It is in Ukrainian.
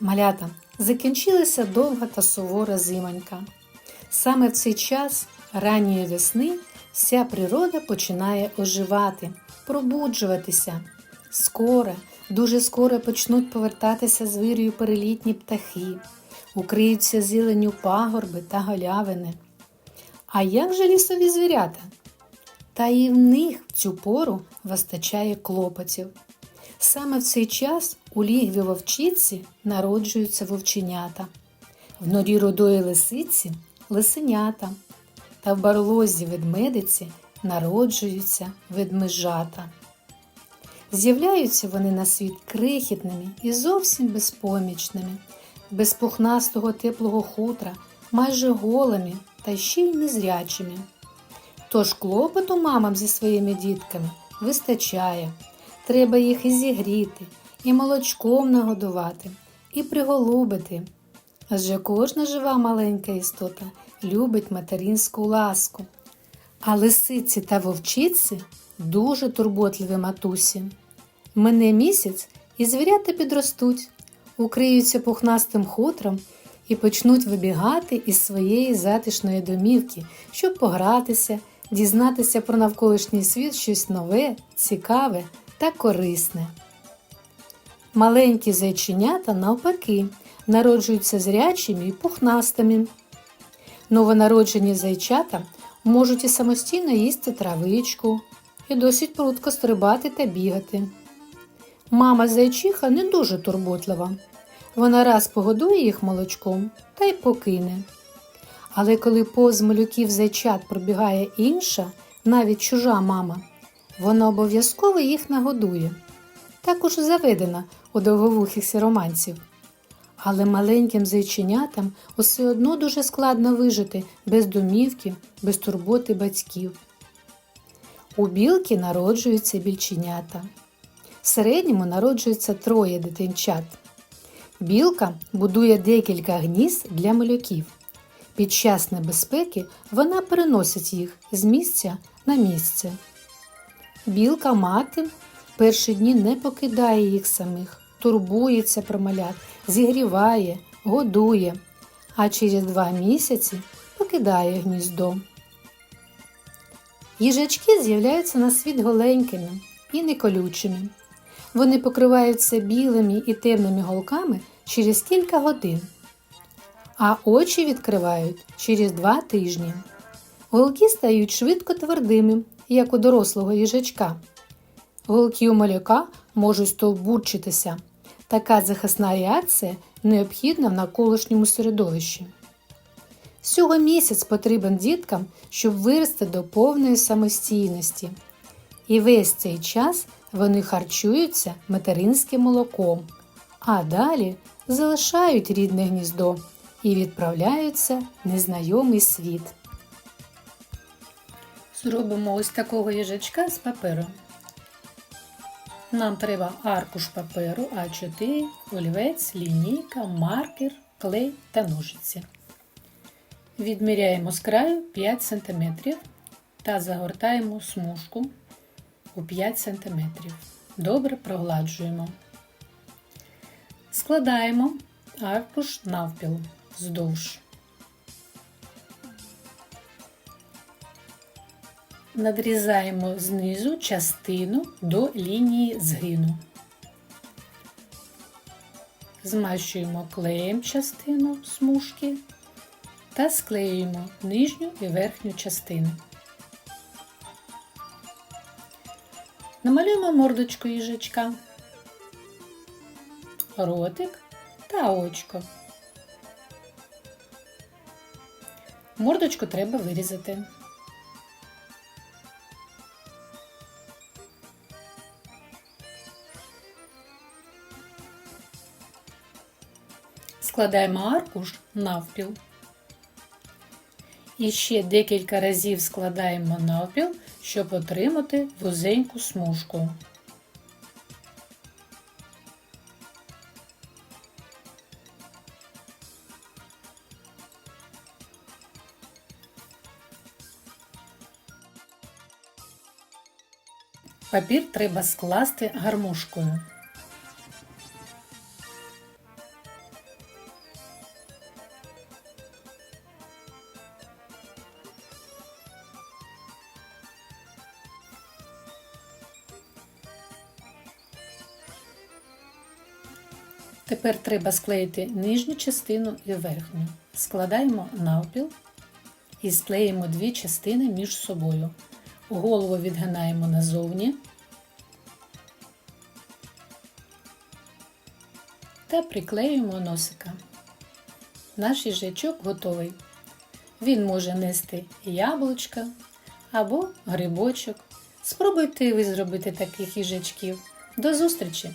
Малята, закінчилася довга та сувора зимонька. Саме в цей час ранньої весни вся природа починає оживати, пробуджуватися. Скоро, дуже скоро почнуть повертатися з вирію перелітні птахи, укриються зеленю пагорби та галявини. А як же лісові звірята? Та і в них в цю пору вистачає клопотів. Саме в цей час у лігві вовчиці народжуються вовченята, в норі рудої лисиці лисенята, та в барлозі ведмедиці народжуються ведмежата. З'являються вони на світ крихітними і зовсім безпомічними, без пухнастого теплого хутра, майже голими та ще й незрячими. Тож клопоту мамам зі своїми дітками вистачає. Треба їх і зігріти, і молочком нагодувати, і приголубити. Адже кожна жива маленька істота любить материнську ласку. А лисиці та вовчиці дуже турботливі матусі. Мине місяць і звірята підростуть, укриються пухнастим хутром і почнуть вибігати із своєї затишної домівки, щоб погратися, дізнатися про навколишній світ щось нове, цікаве та корисне. Маленькі зайченята, навпаки, народжуються зрячими і пухнастими. Новонароджені зайчата можуть і самостійно їсти травичку, і досить прудко стрибати та бігати. Мама зайчиха не дуже турботлива. Вона раз погодує їх молочком та й покине. Але коли повз малюків зайчат пробігає інша, навіть чужа мама, вона обов'язково їх нагодує. Також заведена у довговухих сіроманців. Але маленьким зайченятам усе одно дуже складно вижити без домівки, без турботи батьків. У білки народжуються більченята. В середньому народжується троє дитинчат. Білка будує декілька гнізд для малюків. Під час небезпеки вона переносить їх з місця на місце. Білка мати перші дні не покидає їх самих, турбується про малят, зігріває, годує, а через два місяці покидає гніздо. Їжачки з'являються на світ голенькими і неколючими. Вони покриваються білими і темними голками через кілька годин, а очі відкривають через два тижні. Голки стають швидко твердими, як у дорослого їжачка. Голки у малюка можуть стовбурчитися. Така захисна реакція необхідна в навколишньому середовищі. Всього місяць потрібен діткам, щоб вирости до повної самостійності. І весь цей час вони харчуються материнським молоком, а далі залишають рідне гніздо і відправляються в незнайомий світ. Зробимо ось такого їжачка з паперу. Нам треба аркуш паперу А4, олівець, лінійка, маркер, клей та ножиці. Відміряємо з краю 5 см та загортаємо смужку у 5 см. Добре прогладжуємо. Складаємо аркуш навпіл вздовж. Надрізаємо знизу частину до лінії згину. Змащуємо клеєм частину смужки та склеюємо нижню і верхню частини. Намалюємо мордочку їжачка, ротик та очко. Мордочку треба вирізати. Складаємо аркуш навпіл. І ще декілька разів складаємо навпіл, щоб отримати вузеньку смужку. Папір треба скласти гармошкою. Тепер треба склеїти нижню частину і верхню. Складаємо навпіл і склеїмо дві частини між собою. Голову відгинаємо назовні та приклеюємо носика. Наш їжачок готовий. Він може нести яблучка або грибочок. Спробуйте ви зробити таких їжачків. До зустрічі!